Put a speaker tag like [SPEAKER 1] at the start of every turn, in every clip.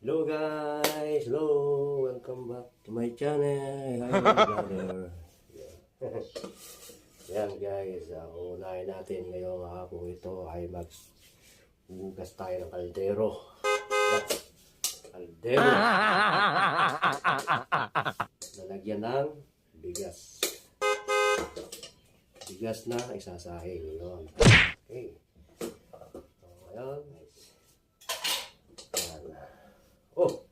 [SPEAKER 1] Hello guys! Hello! Welcome back to my channel! Hi brother! Yan. Guys, uh, unahin natin ngayong hapong ito ay mag hugas tayo ng kaldero. Kaldero! Lalagyan ng bigas. Bigas na isasahing. Yun. Okay. So, ngayon, yan. Oh,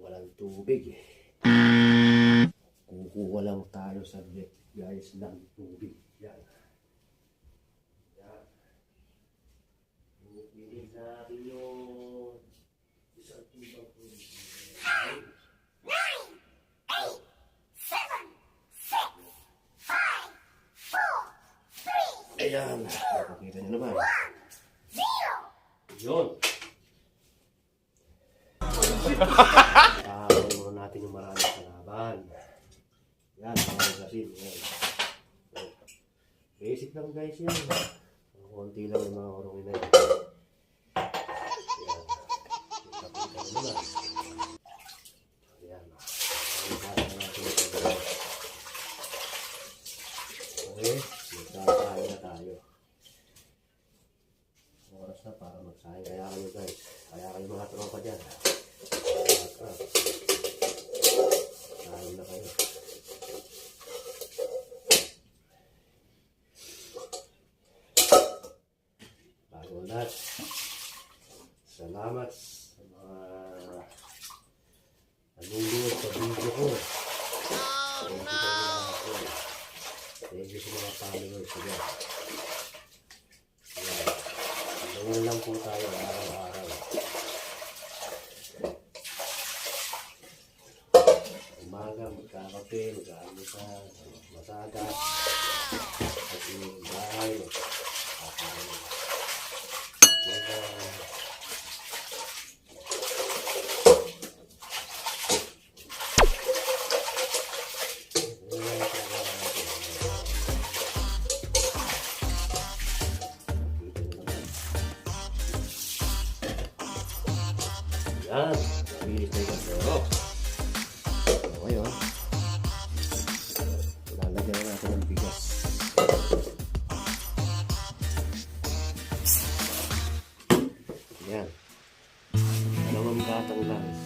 [SPEAKER 1] walang tubig eh. Kukuha lang tayo sa deck, guys, ng tubig. Yan. Yan. Inipinig natin yung isang tubig tubig. Ayan. Nakakita niyo naman. Yun. Natin yung maraming kalaban. Yan, mga gasin. Yan. Basic lang guys yan. Konti lang yung mga orongin na yan. Yan. Yan. Ang ito. Okay, magkakain tayo. Oras na para magsahin. Kaya kayo guys. Kaya kayo mga tropa dyan. Ah, Kain na kayo. Bago ang lahat. Salamat sa mga nanonood sa video ko. Sa mga Thank you sa mga followers ko. Yan. Lang po tayo araw-araw. Umaga, magkakape, mag-aamusan, masagas, at yung bahay, kakain. Yan, bilis na yung pero. So, ngayon, lalagyan na natin ng bigas. Yan. Dalawang batang lang.